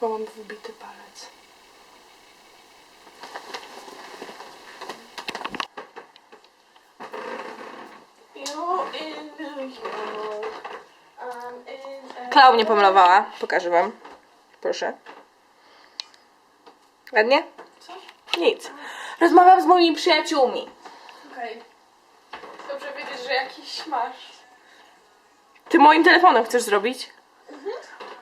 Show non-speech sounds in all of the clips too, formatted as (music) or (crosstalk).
Chyba mam wybity palec. Klau mnie pomalowała. Pokażę wam. Proszę. Ładnie? Co? Nic. Rozmawiam z moimi przyjaciółmi. Okej. Dobrze wiedzieć, że jakiś masz. Ty moim telefonem chcesz zrobić?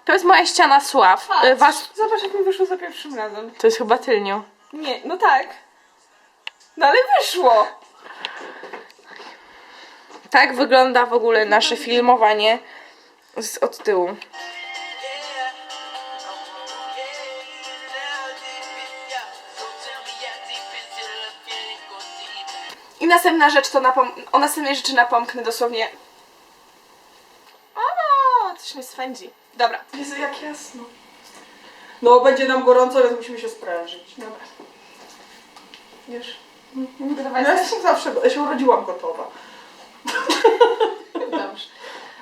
To jest moja ściana sław. E, Was... Zobacz, jak mi wyszło za pierwszym razem. To jest chyba tylnią. Nie, no tak. No ale wyszło. Tak wygląda w ogóle nasze filmowanie z, od tyłu. I następna rzecz to napom... O następnej rzeczy napomknę dosłownie. Mnie swędzi. Dobra. Jezu, jak jasno. No, będzie nam gorąco, więc musimy się sprężyć. Dobra. Już. Ja jestem zawsze, ja się urodziłam gotowa. (laughs) Dobrze.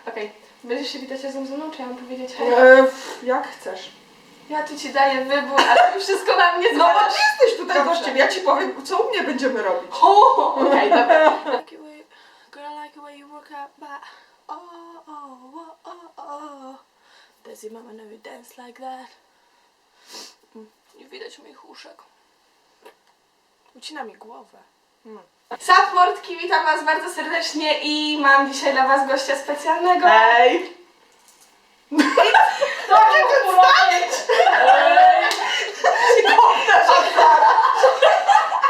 Okej. Będziesz się witać razem ze mną, czy ja mam powiedzieć hej? E, jak chcesz. Ja tu ci daję wybór, a ty wszystko na mnie No, bo zwalasz. ty jesteś tutaj Dobrze. właściwie. Ja ci powiem, co u mnie będziemy robić. O, okej, dobra. (laughs) Like it way, girl, I like the way you work out, but oh, oh. Does your mama know you dance like that? Mm, Nie widać moich uszek. Ucina mi głowę. Mm. Witam was bardzo serdecznie i mam dzisiaj dla was gościa specjalnego. Hej! Dobrze przedstawić!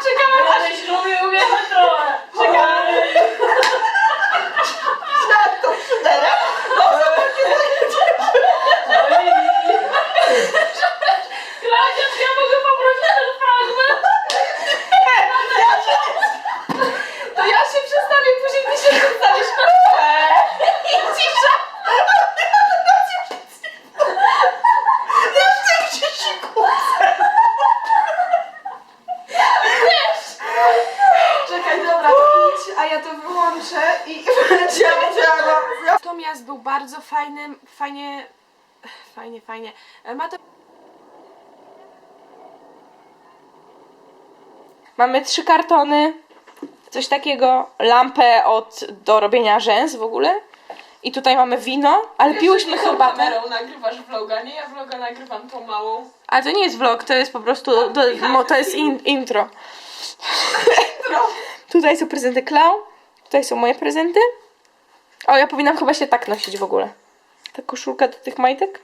Czekamy aż... Lubię umieszać trochę. Czekamy. Tak, to przyderę. Klaudia, czy ja mogę poprosić ten fragment? To ja się przedstawię, później ty się przedstawisz. I cisza. Jeszcze mi się szykuje. Czekaj, dobra, to idź, wyłączę i (laughs) będzie. Natomiast był bardzo fajny, fajnie, fajnie, fajnie. Ma to Mamy trzy kartony, coś takiego, lampę od, do robienia rzęs w ogóle. I tutaj mamy wino, ale piłyśmy herbatę. kamerą nagrywasz vloga, nie? Ja vloga nagrywam tą małą. Ale to nie jest vlog, to jest po prostu, to, no, to jest in, intro. (laughs) Tutaj są prezenty Klau, tutaj są moje prezenty. O, ja powinnam chyba się tak nosić w ogóle. Ta koszulka do tych majtek.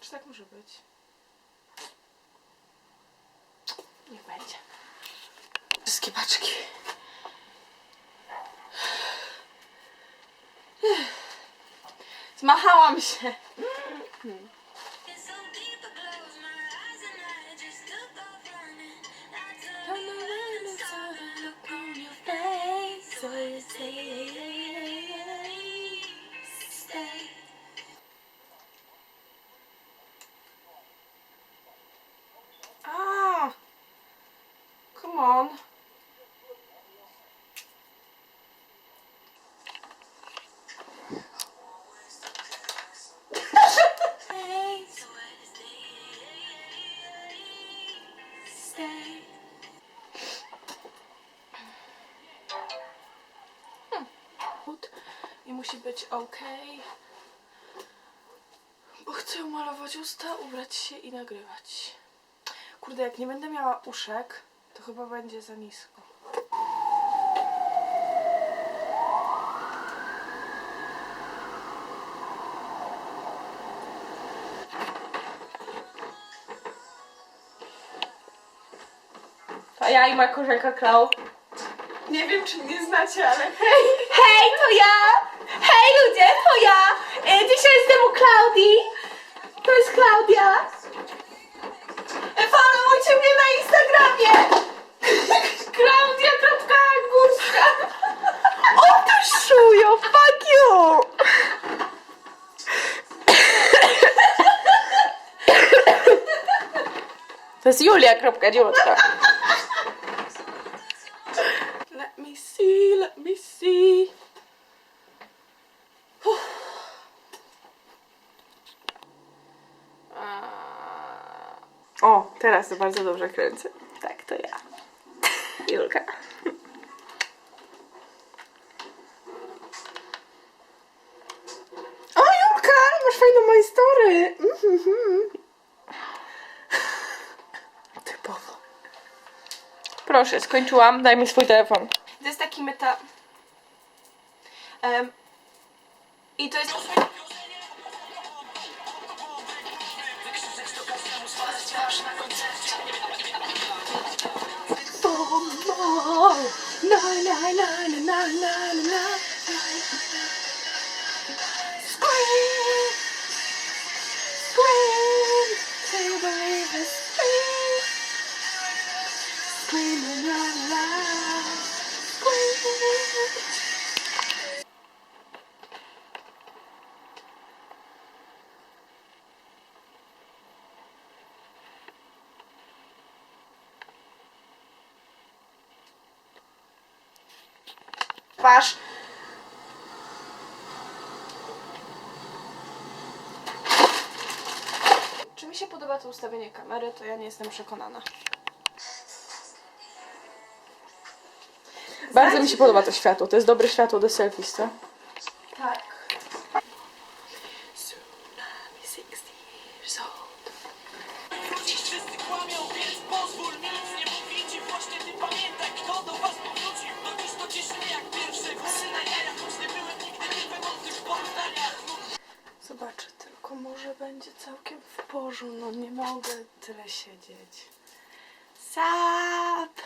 Czy tak może być? Niech będzie. Wszystkie paczki. Zmachałam się. Ah, I musi być ok. Bo chcę malować usta, ubrać się i nagrywać. Kurde, jak nie będę miała uszek, to chyba będzie za nisko. A ja i moja koleżanka Klau. Nie wiem, czy mnie znacie, ale hej! Hej, to ja! Hej ludzie, to ja! E, dzisiaj jestem u Klaudii. To jest Klaudia. Followujcie mnie na Instagramie! (laughs) Klaudia.górska O ty szujo, fuck you! To jest Julia, kropka. O, teraz to bardzo dobrze kręcę. Tak, to ja. (laughs) Julka. O, Julka, masz fajną my story. Mhm. Typowo. Proszę, skończyłam. Daj mi swój telefon. To jest taki meta... Em, I to jest... Allah. La la la la la la la. Wasz. Czy mi się podoba to ustawienie kamery, to ja nie jestem przekonana. Bardzo mi się podoba to światło. To jest dobre światło do selfies, co? Tyle siedzieć. Sap!